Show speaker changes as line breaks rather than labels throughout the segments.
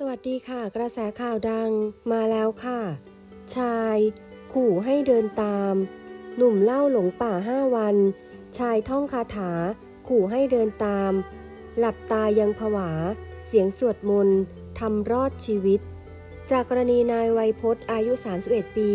สวัสดีค่ะ กระแสข่าวดังมาแล้วค่ะ ชาย ขู่ให้เดินตาม หนุ่มเล่าหลงป่าห้าวัน ชายท่องคาถา ขู่ให้เดินตาม หลับตายังผวา เสียงสวดมนต์ทำรอดชีวิต จากกรณีนายไวยพจน์อายุ 31 ปี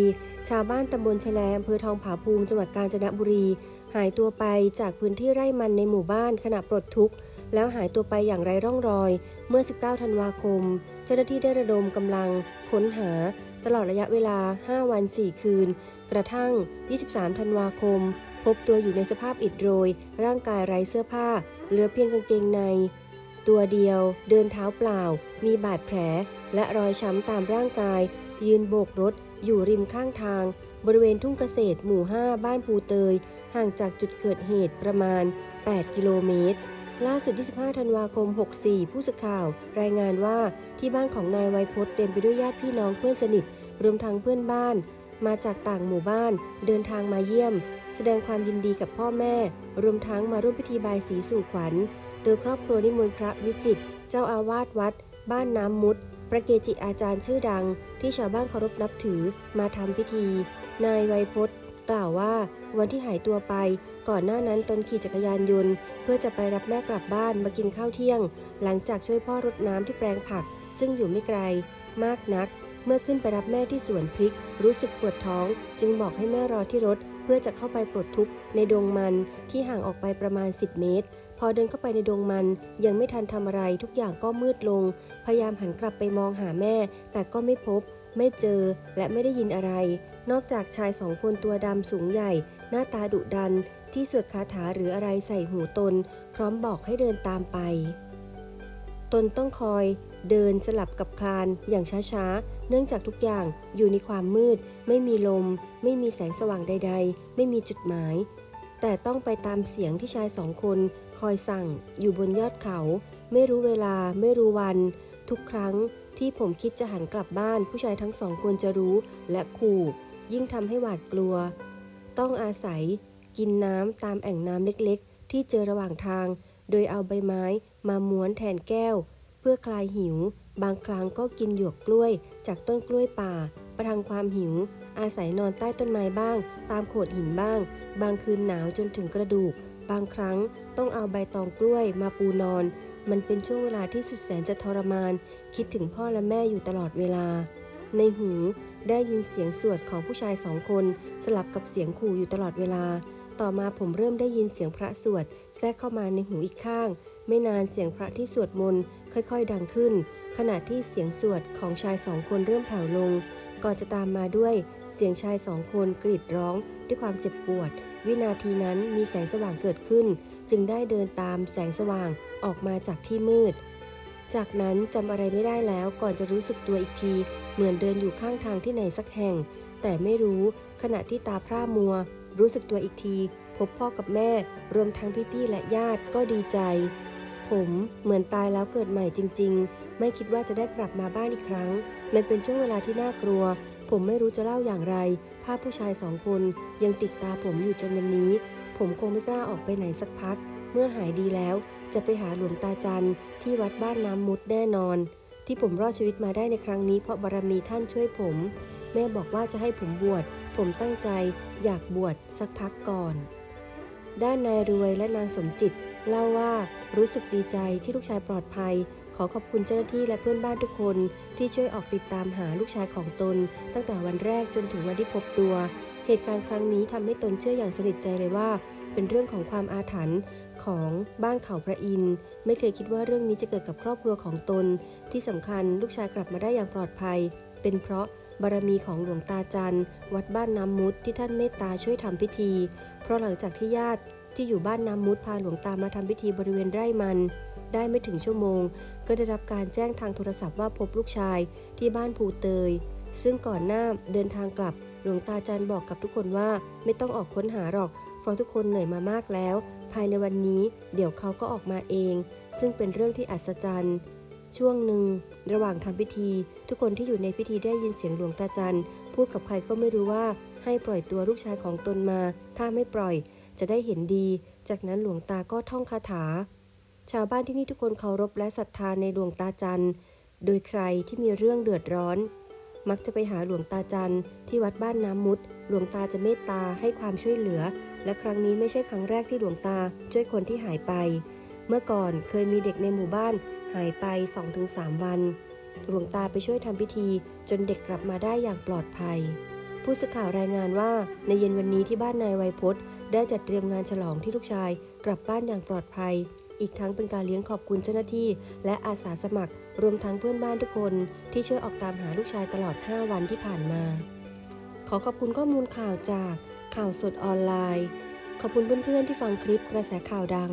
ชาวบ้านตำบลแฉลอำเภอทองผาภูมิจังหวัดกาญจนบุรี หายตัวไปจากพื้นที่ไร่มันในหมู่บ้านขณะปลดทุกข์ แล้วหายตัวไปอย่างไร้ร่องรอย เมื่อ 19 ธันวาคม เจ้าหน้าที่ได้ระดมกำลังค้นหาตลอดระยะเวลา 5 วัน 4 คืน กระทั่ง 23 ธันวาคม พบตัวอยู่ในสภาพอิดโรย ร่างกายไร้เสื้อผ้า เหลือเพียงกางเกงใน ตัวเดียว เดินเท้าเปล่า มีบาดแผล และรอยช้ำตามร่างกาย ยืนโบกรถ อยู่ริมข้างทาง บริเวณทุ่งเกษตรหมู่ 5 บ้านภูเตย ห่างจากจุดเกิดเหตุประมาณ 8 กิโลเมตร ล่าสุด 25 ธันวาคม 64 ผู้สื่อข่าว รายงานว่าที่บ้านของนายไวยพจน์เต็มไปด้วยญาติพี่น้องเพื่อนสนิท รวมทั้งเพื่อนบ้าน มาจากต่างหมู่บ้าน เดินทางมาเยี่ยม แสดงความยินดีกับพ่อแม่ รวมทั้งมาร่วมพิธีบายสีสู่ขวัญ โดยครอบครัวนิมนต์พระวิจิตรเจ้าอาวาสวัด บ้านน้ำมุดประเกจิอาจารย์ชื่อดัง ที่ชาวบ้านเคารพนับถือมาทำพิธี นายไวยพจน์ กล่าวว่าวันที่หายตัวไป ก่อนหน้านั้นตนขี่จักรยานยนต์ เพื่อจะไปรับแม่กลับบ้านมากินข้าวเที่ยง หลังจากช่วยพ่อรดน้ำที่แปลงผัก ซึ่งอยู่ไม่ไกล มากนัก เมื่อขึ้นไปรับแม่ที่สวนพริก รู้สึกปวดท้อง จึงบอกให้แม่รอที่รถ เพื่อจะเข้าไปปลดทุกข์ในดงมันที่ห่างออกไปประมาณ 10 เมตร พอเดินเข้าไปในดงมัน ยังไม่ทันทำอะไรทุกอย่างก็มืดลง พยายามหันกลับไปมองหาแม่ แต่ก็ไม่พบ ไม่เจอและไม่ได้ยินอะไร นอกจากชายสองคนตัวดำสูงใหญ่ หน้าตาดุดัน ที่สวดคาถาหรืออะไรใส่หูตน พร้อมบอกให้เดินตามไป ตนต้องคอยเดินสลับกับคลานอย่างช้าๆ เนื่องจากทุกอย่างอยู่ในความมืด ไม่มีลม ไม่มีแสงสว่างใด ๆ ไม่มีจุดหมาย แต่ต้องไปตามเสียงที่ชายสองคน คอยสั่งอยู่บนยอดเขา ไม่รู้เวลาไม่รู้วัน ทุกครั้งที่ผมคิดจะหันกลับบ้านผู้ชายทั้งสองคนจะรู้และขู่ ยิ่งทำให้หวาดกลัว ต้องอาศัย กินน้ำตามแอ่งน้ำเล็กๆ ที่เจอระหว่างทาง โดยเอาใบไม้มาม้วนแทนแก้ว เพื่อคลายหิว บางครั้งก็กินหยวกกล้วย จากต้นกล้วยป่า ประทังความหิว อาศัยนอนใต้ต้นไม้บ้าง ตามโขดหินบ้าง บางคืนหนาวจนถึงกระดูก บางครั้งต้องเอาใบตองกล้วยมาปูนอน มันเป็นช่วงเวลาที่สุดแสนจะทรมาน คิดถึงพ่อและแม่อยู่ตลอดเวลา ในหูได้ยินเสียงสวดของผู้ชายสองคน สลับกับเสียงขู่อยู่ตลอดเวลา ต่อมาผมเริ่มได้ยินเสียงพระสวด แทรกเข้ามาในหูอีกข้าง ไม่นานเสียงพระที่สวดมนต์ค่อยๆ ดังขึ้น ขณะที่เสียงสวดของชายสองคนเริ่มแผ่วลง ก่อนจะตามมาด้วยเสียงชายสองคนกรีดร้องด้วยความเจ็บปวด วินาทีนั้นมีแสงสว่างเกิดขึ้น จึงได้เดินตามแสงสว่างออกมาจากที่มืด จากนั้นจำอะไรไม่ได้แล้วก่อนจะรู้สึกตัวอีกที เหมือนเดินอยู่ข้างทางที่ไหนสักแห่ง แต่ไม่รู้ขณะที่ตาพร่ามัว รู้สึกตัวอีกที พบพ่อกับแม่ รวมทั้งพี่ๆและญาติก็ดีใจ ผมเหมือนตายแล้วเกิดใหม่จริง ๆ ไม่คิดว่าจะได้กลับมาบ้านอีกครั้ง มันเป็นช่วงเวลาที่น่ากลัว ผมไม่รู้จะเล่าอย่างไร ภาพผู้ชายสองคนยังติดตาผมอยู่จนวันนี้ ผมคงไม่กล้าออกไปไหนสักพัก เมื่อหายดีแล้ว จะไปหาหลวงตาจันที่วัดบ้านน้ำมุดแน่นอน ที่ผมรอดชีวิตมาได้ในครั้งนี้เพราะบารมีท่านช่วยผม แม่บอกว่าจะให้ผมบวช ผมตั้งใจอยากบวชสักพักก่อน ด้านนายรวยและนางสมจิต เล่าว่ารู้สึกดีใจที่ลูกชายปลอดภัย ขอขอบคุณเจ้าหน้าที่และเพื่อนบ้านทุกคนที่ช่วยออกติดตามหาลูกชายของตน ตั้งแต่วันแรกจนถึงวันที่พบตัว เหตุการณ์ครั้งนี้ทำให้ตนเชื่ออย่างสนิทใจเลยว่า เป็นเรื่องของความอาถรรพ์ของบ้านเขาพระอินทไม่เคยคิดว่าเรื่องนี้จะเกิดกับครอบครัวของตน ที่สำคัญลูกชายกลับมาได้อย่างปลอดภัย เป็นเพราะ บารมีของหลวงตาจันวัดบ้านน้ำมุดที่ท่านเมตตาช่วยทำพิธี เพราะหลังจากที่ญาติที่อยู่บ้านน้ำมุดพาหลวงตามาทำพิธีบริเวณไร่มัน ได้ไม่ถึงชั่วโมง ก็ได้รับการแจ้งทางโทรศัพท์ว่าพบลูกชายที่บ้านภูเตย ซึ่งก่อนหน้าเดินทางกลับ หลวงตาจันบอกกับทุกคนว่าไม่ต้องออกค้นหาหรอก เพราะทุกคนเหนื่อยมามากแล้ว ภายในวันนี้ เดี๋ยวเขาก็ออกมาเอง ซึ่งเป็นเรื่องที่อัศจรรย์ ช่วงหนึ่ง ระหว่างทำพิธี ทุกคนที่อยู่ในพิธีได้ยินเสียงหลวงตาจันพูดกับใครก็ไม่รู้ว่าให้ปล่อยตัวลูกชายของตนมา ถ้าไม่ปล่อย จะได้เห็นดี จากนั้นหลวงตาก็ท่องคาถา ชาวบ้านที่นี่ทุกคนเคารพและศรัทธาในหลวงตาจันโดยใครที่มีเรื่องเดือดร้อน มักจะไปหาหลวงตาจันที่วัดบ้านน้ำมุด หลวงตาจะเมตตาให้ความช่วยเหลือ และครั้งนี้ไม่ใช่ครั้งแรกที่หลวงตาช่วยคนที่หายไป เมื่อก่อนเคยมีเด็กในหมู่บ้านหายไป 2-3 วัน หลวงตาไปช่วยทำพิธีจนเด็กกลับมาได้อย่างปลอดภัย ผู้สื่อข่าวรายงานว่าในเย็นวันนี้ที่บ้านนายไวยพจน์ ได้จัดเตรียมงานฉลองที่ลูกชาย กลับบ้านอย่างปลอดภัย อีกทั้งเป็นการเลี้ยงขอบคุณเจ้าหน้าที่ และอาสาสมัคร รวมทั้งเพื่อนบ้านทุกคน ที่ช่วยออกตามหาลูกชายตลอด 5 วันที่ผ่านมา ขอขอบคุณข้อมูลข่าวจากข่าวสดออนไลน์ ขอบคุณเพื่อนๆที่ฟังคลิปกระแสข่าวดัง